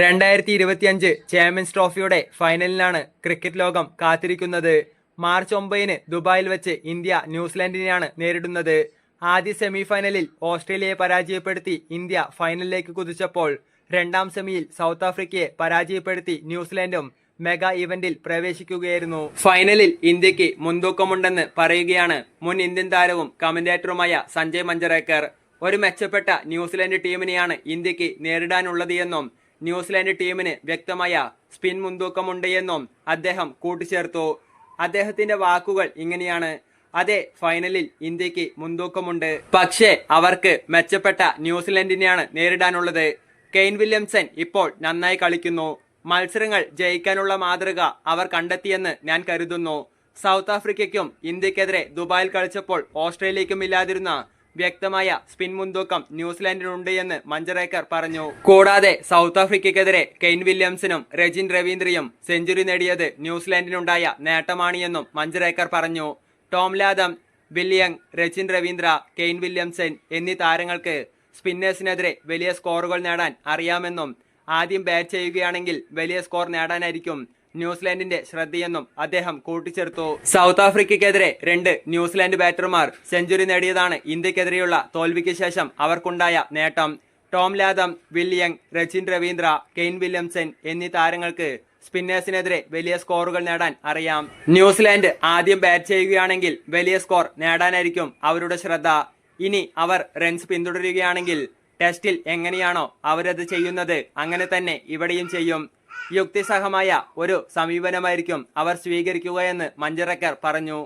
രണ്ടായിരത്തി ഇരുപത്തിയഞ്ച് champions ട്രോഫിയുടെ ഫൈനലിനാണ് cricket ലോകം കാത്തിരിക്കുന്നത്. മാർച്ച് ഒമ്പതിന് ദുബായിൽ വെച്ച് ഇന്ത്യ ന്യൂസിലാൻഡിനെയാണ് നേരിടുന്നത്. ആദ്യ സെമിഫൈനലിൽ ഓസ്ട്രേലിയയെ പരാജയപ്പെടുത്തി ഇന്ത്യ ഫൈനലിലേക്ക് കുതിച്ചപ്പോൾ രണ്ടാം സെമിയിൽ സൗത്ത് ആഫ്രിക്കയെ പരാജയപ്പെടുത്തി ന്യൂസിലാൻഡും മെഗാ ഇവന്റിൽ പ്രവേശിക്കുകയായിരുന്നു. ഫൈനലിൽ ഇന്ത്യയ്ക്ക് മുൻതൂക്കമുണ്ടെന്ന് പറയുകയാണ് മുൻ ഇന്ത്യൻ താരവും കമന്റേറ്ററുമായ സഞ്ജയ് മഞ്ചറേക്കർ ഒരു മെച്ചപ്പെട്ട ന്യൂസിലാൻഡ് ടീമിനെയാണ് ഇന്ത്യയ്ക്ക് നേരിടാനുള്ളത് എന്നും ന്യൂസിലാൻഡ് ടീമിന് വ്യക്തമായ സ്പിൻ മുൻതൂക്കമുണ്ട് എന്നും അദ്ദേഹം കൂട്ടിച്ചേർത്തു. അദ്ദേഹത്തിന്റെ വാക്കുകൾ ഇങ്ങനെയാണ്. അതെ ഫൈനലിൽ ഇന്ത്യയ്ക്ക് മുൻതൂക്കമുണ്ട്. പക്ഷേ അവർക്ക് മെച്ചപ്പെട്ട ന്യൂസിലൻഡിനെയാണ് നേരിടാനുള്ളത്. കെയ്ൻ വില്യംസൺ ഇപ്പോൾ നന്നായി കളിക്കുന്നു. മത്സരങ്ങൾ ജയിക്കാനുള്ള മാതൃക അവർ കണ്ടെത്തിയെന്ന് ഞാൻ കരുതുന്നു. സൗത്ത് ആഫ്രിക്കയ്ക്കും ഇന്ത്യക്കെതിരെ ദുബായിൽ കളിച്ചപ്പോൾ ഓസ്ട്രേലിയക്കും ഇല്ലാതിരുന്ന വ്യക്തമായ സ്പിൻ മുൻതൂക്കം ന്യൂസിലാൻഡിനുണ്ട് എന്ന് മഞ്ചറേക്കർ പറഞ്ഞു. കൂടാതെ സൗത്ത് ആഫ്രിക്കയ്ക്കെതിരെ കെയ്ൻ വില്യംസിനും രജിൻ രവീന്ദ്രയും സെഞ്ചുറി നേടിയത് ന്യൂസിലാൻഡിനുണ്ടായ നേട്ടമാണ് എന്നും മഞ്ചറേക്കർ പറഞ്ഞു. Tom Latham will young Rachin Ravindra Kane Williamson എന്നീ താരങ്ങൾക്ക് സ്പിന്നേഴ്സിനെതിരെ വലിയ സ്കോറുകൾ നേടാൻ അറിയാമെന്നും ആദ്യം ബാറ്റ് ചെയ്യുകയാണെങ്കിൽ വലിയ സ്കോർ നേടാനായിരിക്കും ന്യൂസിലാൻഡിന്റെ ശ്രദ്ധയെന്നും അദ്ദേഹം കൂട്ടിച്ചേർത്തു. സൗത്ത് ആഫ്രിക്കയ്ക്കെതിരെ രണ്ട് ന്യൂസിലാൻഡ് ബാറ്റർമാർ സെഞ്ചുറി നേടിയതാണ് ഇന്ത്യക്കെതിരെയുള്ള തോൽവിക്ക് ശേഷം അവർക്കുണ്ടായ നേട്ടം. Tom Latham will young Rachin Ravindra Kane Williamson എന്നീ താരങ്ങൾക്ക് സ്പിന്നേഴ്സിനെതിരെ വലിയ സ്കോറുകൾ നേടാൻ അറിയാം. ന്യൂസിലാൻഡ് ആദ്യം ബാറ്റ് ചെയ്യുകയാണെങ്കിൽ വലിയ സ്കോർ നേടാനായിരിക്കും അവരുടെ ശ്രദ്ധ. ഇനി അവർ റൺസ് പിന്തുടരുകയാണെങ്കിൽ ടെസ്റ്റിൽ എങ്ങനെയാണോ അവരത് ചെയ്യുന്നത് അങ്ങനെ തന്നെ ഇവിടെയും ചെയ്യും. യുക്തിസഹമായ ഒരു സമീപനമായിരിക്കും അവർ സ്വീകരിക്കുകയെന്ന് മഞ്ചറക്കർ പറഞ്ഞു.